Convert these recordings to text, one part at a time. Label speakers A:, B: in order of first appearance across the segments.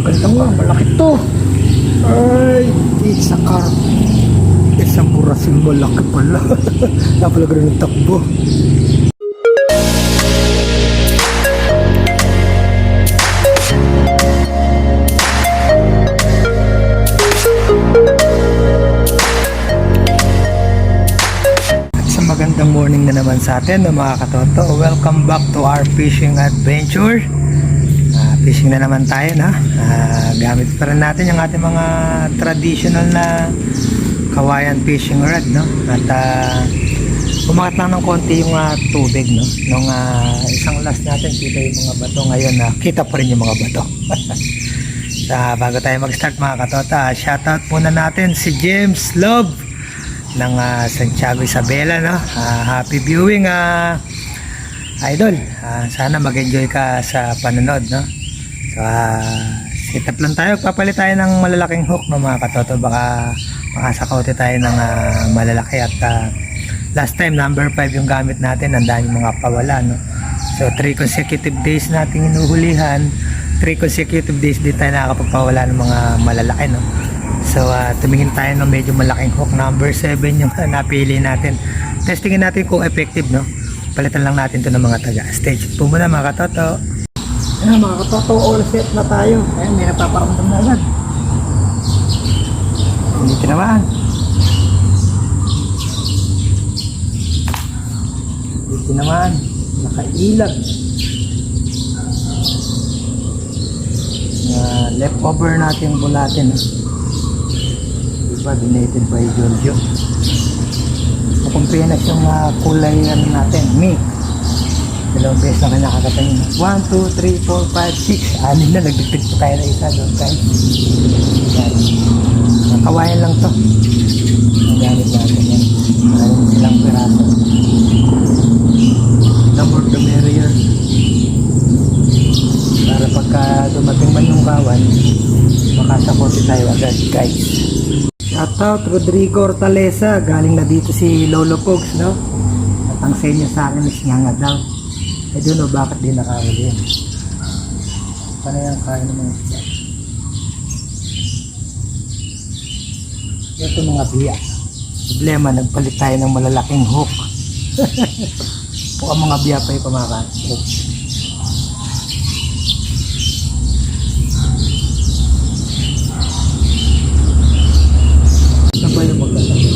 A: maganda nga, malaki to. Ay, it's a carp. Isang burasin malaki pala. Napalaga rin ng takbo. Magandang morning na naman sa atin no, mga katoto. Welcome back to our fishing adventure. Fishing na naman tayo na. Ah, gamit pa rin natin yung ating mga traditional na kawayan fishing rod no. At ah, umangat lang ng konti yung ah, tubig no. Nung ah, isang last natin kita yung mga bato ngayon na kita pa rin yung mga bato. Sa bago tayo mag-start mga katota, shoutout muna natin si James Love ng ah, Santiago Isabela no. Ah, happy viewing ah idol. Ah, sana mag-enjoy ka sa panonood no. So ah, sit up lang tayo, papalit tayo ng malalaking hook no mga katoto baka makasakaute tayo ng ah, malalaki at ah, last time number 5 yung gamit natin, ang dami mga pawala no. So 3 consecutive days nating inuhulihan, 3 consecutive days din tayo nakakapagpawala ng mga malalaki no. So ah, tumingin tayo ng medyo malaking hook number 7 yung napili natin. Testingin natin kung effective no. Palitan lang natin to ng mga taga. Stage po muna mga katoto. Ayan mga katoto, all set na tayo. Ayan, may napaparamdam na agad. Hindi tinamaan. Hindi tinamaan. Nakailag. Uh, leftover natin bulatin. ah. Diba, donated by Giorgio. Makumpinas yung uh, kulay ano natin, me. Dalawang beses na kanya nakakatingin. 1, 2, 3, 4, 5, 6. Anin na, nagdipid pa tayo na isa doon guys. Yan. Mga Kawayan lang to. Ang gamit natin yan. Maraming silang piraso. More the merrier. Para pagka dumating man yung kawan, makasakote tayo agad guys. Shoutout Rodrigo Hortaleza, galing na dito si Lolo Pogs, no? At ang senyo sa akin is nga daw. I don't know bakit di nakahuli yun. Paano yung kain ng mga isda? Ito mga biya. Problema, nagpalit tayo ng malalaking hook. Mukhang mga biya pa yung pamakan. Ano ba yung magkasama?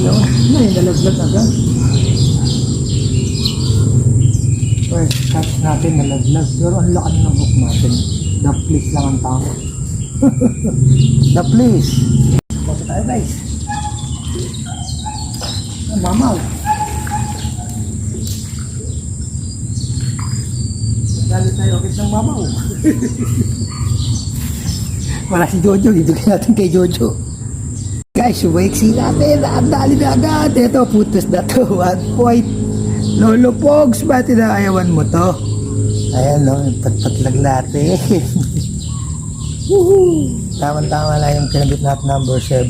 A: Yun, na yung nalaglag agad. First catch natin nalaglag. Pero ang laki ng hook natin. The please lang ang tama. The please. Basta tayo guys. Mamaw. Dali tayo agad ng mamaw. Wala si Jojo. Ibigay natin kay Jojo. Guys, waiksi natin. Ang dali na agad. Ito, putos na to. One point. Lolo Pogs, ba't inaayawan mo to? Ayan, no. Patpatlag natin. Woohoo! Tama-tama lang yung kinabit natin number 7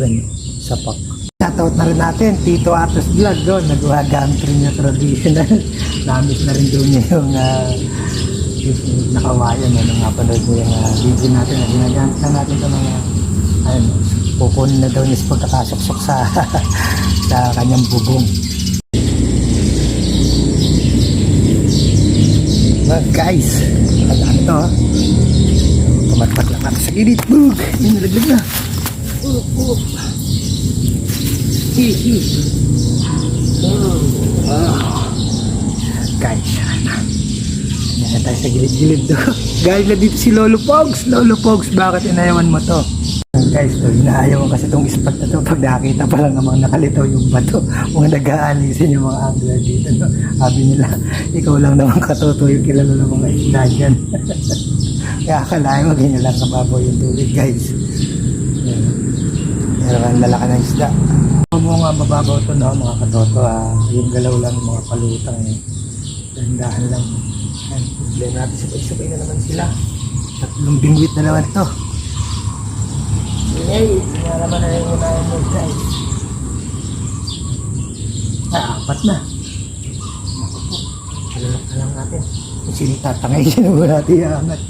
A: sa pack. Shoutout na rin natin, Tito Atos Vlog doon. Nagwagamit rin yung traditional. Namit na rin doon niya yung uh, yung nakawayan. Ano nga panood mo yung uh, video natin na ginagamit na natin sa mga ano, pupunin na daw niya sa pagkakasuksok sa sa kanyang bubong. Well, guys, alam to ha. Pumatpat lang natin sa gilid. Bug! Yung nalaglag na. Up, up. Hi, hi. Oh, ah. Guys, yan na. Tayo sa gilid-gilid do. Guys, na si Lolo Pogs. Lolo Pogs, bakit inayawan mo to? Guys, to, inaayaw kasi itong spot na to. Pag nakita pa lang namang nakalitaw yung bato, mga nag-aalisin yung mga angler dito. No? Sabi nila, ikaw lang naman katoto yung kilala ng mga isda dyan. Kaya akalain mo, ganyan lang kababaw yung tubig, guys. Yan. Pero ang lalaki ng isda. Huwag mo nga mababaw to, no, mga katoto. Ah. Yung galaw lang ng mga palutang. Eh. Dahan lang. Yan. Problema natin, sabay-sabay na naman sila. Tatlong bingwit na naman to. Yay! Hindi na na yung mo, guys. Ah, apat na. Alalak natin. Kung sino tatangay, sino ba natin iangat?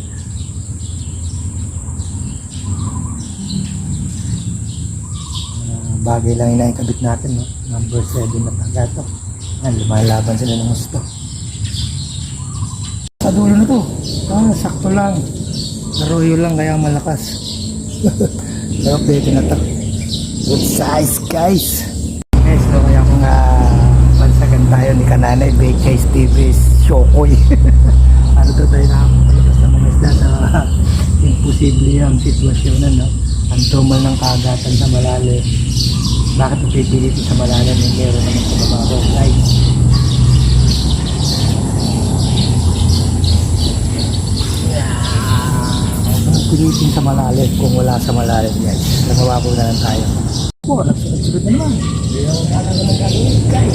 A: Ah, bagay lang yung naikabit natin, no? Number 7 na taga to. Yan, lumalaban sila ng gusto. Sa dulo na to. Ah, sakto lang. Arroyo lang kaya malakas. Pero pwede na to. Good size, guys. Guys, so kaya kung uh, tayo ni Kananay, Bekay TV Shokoy. ano to tayo nakapalabas ng mga isda sa imposible yung sitwasyon na, no? Ang tumal ng kagatan sa malalim. Bakit pipili ito sa malalim? Yung meron naman sa mababaw, guys. Pilitin sa malalim kung wala sa malalim, guys. Nagawa po na lang tayo. Po, nagsunod-sunod na naman. Hindi na wala naman gagawin, guys.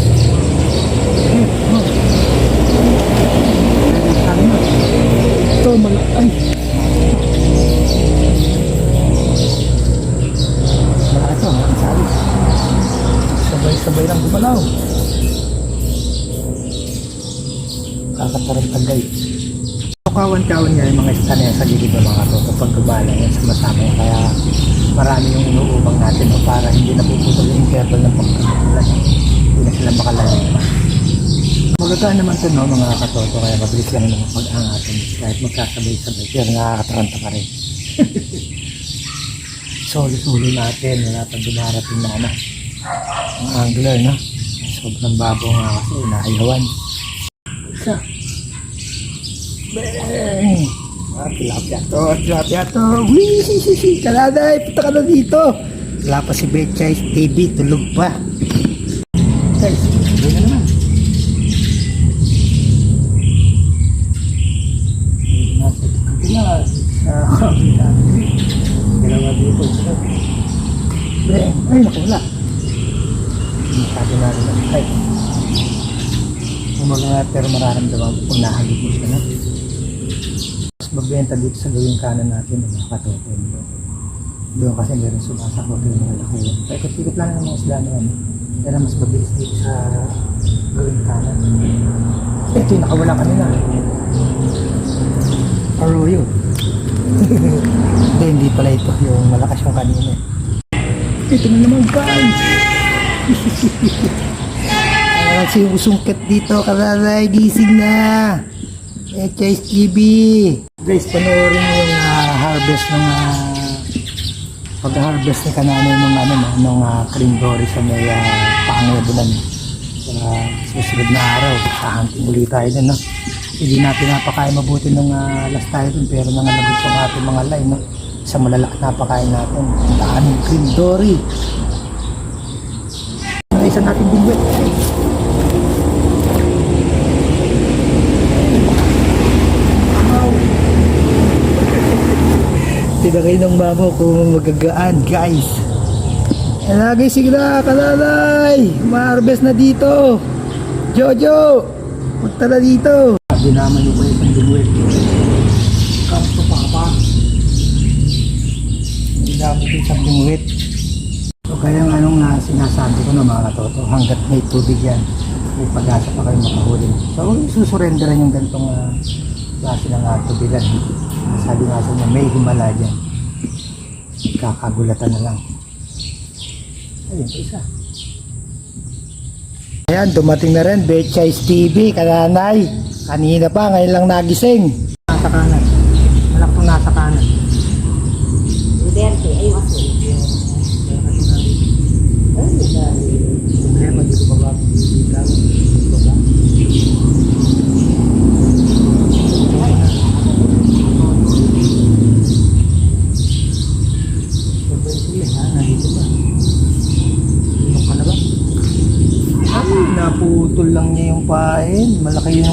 A: Kapag gumala yan sumasama yan. Kaya marami yung inuubang natin no, para hindi napuputol yung interval ng pagkakulan. Hindi na sila makalayo pa. Magagaan naman ito no, mga katoto kaya mabilis lang naman pag-angatin kahit magkasabay-sabay pero nakakataranta pa rin. Solo-solo natin, wala pa dumarating na ano. Ang angler no. Sobrang babaw nga kasi, naayawan. Isa. Bang! Ah, tilapia to, tilapia to. Wee! Kaladay, punta ka na dito. Wala pa si Betchay TV, tulog pa. Guys, hindi na naman. Dalawa! Ay, naku, wala. Masyado na rin ay. Umaga pero mararamdaman ko nahagip mo siya na. Magbenta dito sa gawing kanan natin ng mga katoto. Doon kasi meron sumasakot yung mga laki. Kaya kung lang ng mga isla na yan, pero mas mabilis dito sa gawing kanan. Ito yung nakawala kanina. Arroyo. Hindi, hindi pala ito. Yung malakas yung kanina. Ito na naman guys. Ah, si usungkit dito, kalalay, gising na. TV. Guys, panoorin mo yung ah, harvest ng uh, pag-harvest ni kanano ng ano no, nung uh, cream dory sa may uh, pangabulan sa susunod na araw. Sa hunting ulit tayo dun, no? Hindi natin napakain mabuti nung uh, last tayo dun, pero nangalagot sa ating mga line, no? Sa malalaki napakain natin. Ang daming cream dory. Ang isa natin bigwit. Tinakay ng mama kung magagaan, guys. Lagi sige na, kalalay! Ma-harvest na dito! Jojo! Punta na dito! Sabi naman yung kayo sa bigwit. Kampo pa ka pa. Hindi yung sa bigwit. So kaya nga anong na sinasabi ko na mga katoto, hanggat may tubig yan, may pag-asa pa kayo makahuli. So susurrenderan yung ganitong uh, klase ng uh, tubigan. Sabi nga sa inyo, may himala dyan. Kakagulatan na lang. Ayun, isa. Ayan, dumating na rin, Betchay TV, kananay. Kanina pa, ngayon lang nagising. Nasa kanan. Malak po nasa kanan.
B: Duterte, ay waso. Ay, dali.
A: Problema, dito ba ba? Dito ba? Ay, naputol lang niya yung pain.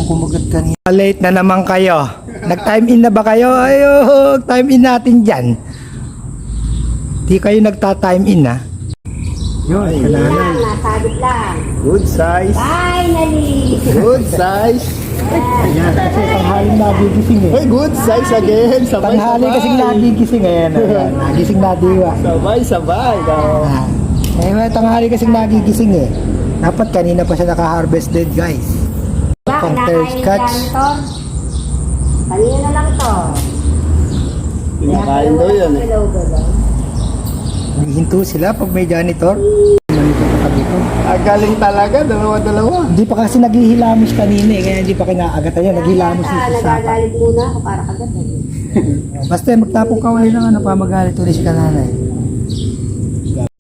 A: Yung kumagat kanina. Late na naman kayo. Nag-time in na ba kayo? Ayo, time in natin dyan. Di kayo nagta-time in ha? Yun,
B: Lang, nasabit lang.
C: Good size.
B: Finally!
C: Good size.
A: Ayan, kasi tanghaling nagigising eh.
C: Hey, good size again. Sabay,
A: Tanghali
C: sabay.
A: kasing nagigising eh. Ayan, ayan, nagising na diwa.
C: Sabay, sabay.
A: Ah, Eh, may tanghali kasing nagigising eh. Dapat kanina pa siya naka-harvest din, guys. Pang
B: kinakain
A: third
B: ni
A: catch.
B: janitor? Kanina na lang to.
C: Pinakain daw yan eh.
A: Hinto sila pag may janitor. Janitor pa dito.
C: Ah, galing talaga, dalawa-dalawa.
A: Hindi pa kasi naghihilamos kanina eh, kaya hindi pa kinaagatan yan. Naghihilamos
B: yata,
A: sasapa.
B: nagagalit muna ako para kagat eh.
A: Basta magtapong kaway lang ano pa magalit ulit si kananay.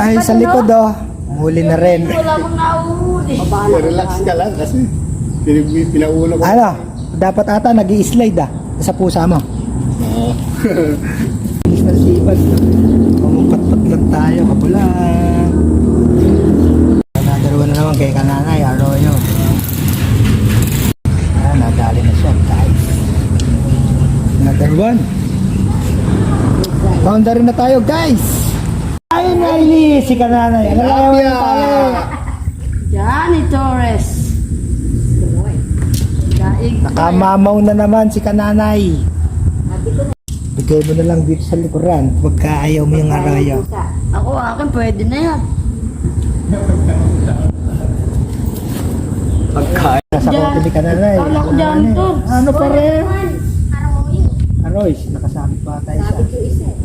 A: Ay, sa likod oh. Huli na rin.
B: Wala mong nauuli. Baka na
C: Relax ka lang kasi pin- pinauna ko.
A: Ano? Dapat ata nag slide ah. Sa pusa mo.
C: Oo.
A: Sibag. Pumupatpat lang tayo, kapulang. Nadalawa na naman kay kananay, Arroyo. Ah, nadali na siya, guys. Another one. Boundary na tayo, guys. Ayun na, si kananay. Ano lang tayo?
B: Janitores. Daig.
A: Nakamamaw na naman si kananay. Bigay mo na lang dito sa likuran. Huwag ka ayaw mo yung arroyo.
B: Ako akin pwede na yan.
C: Pagkain.
A: Nasa kote ni kananay.
B: Kala ko dyan to.
A: Ano pa rin?
B: Yun.
A: Aroy, nakasabit pa tayo sa
B: Sabi ko isa. eh.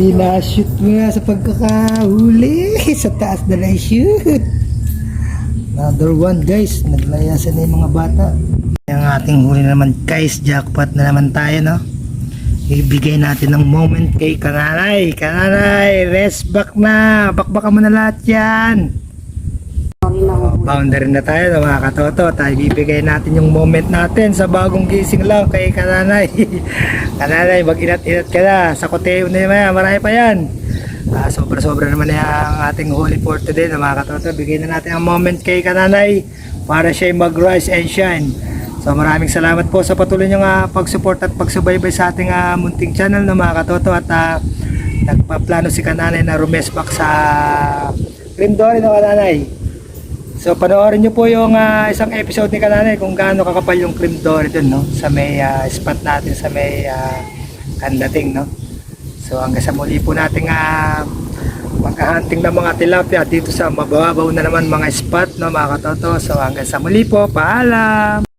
A: Hindi na-shoot mo nga sa pagkakahuli. Sa taas na na-shoot. Another one guys. Naglayasan na yung mga bata. Yung ating huli na naman guys. Jackpot na naman tayo no. Ibigay natin ng moment kay Kananay. Kananay, rest back na. Bakbakan mo na lahat yan.
B: Na ako.
A: Boundary na tayo no, mga katoto. Tayo bibigay natin yung moment natin sa bagong gising lang kay Kananay. kananay, mag-inat-inat ka na. Sa koteo na yan, marami pa yan. Ah, sobra-sobra naman na ang ating holy for today no, mga katoto. Bigyan na natin ang moment kay Kananay para siya mag-rise and shine. So maraming salamat po sa patuloy niyong ah, pag-support at pagsubaybay sa ating ah, munting channel no, mga katoto. At ah, nagpaplano si Kananay na rumesbak sa Cream Dory no, Kananay. So panoorin niyo po yung ah, isang episode ni Kananay kung gaano kakapal yung cream dory dun no sa may ah, spot natin sa may uh, kandating no. So hanggang sa muli po nating uh, maghahunting ng mga tilapia dito sa mababaw na naman mga spot no mga katoto. So hanggang sa muli po, paalam.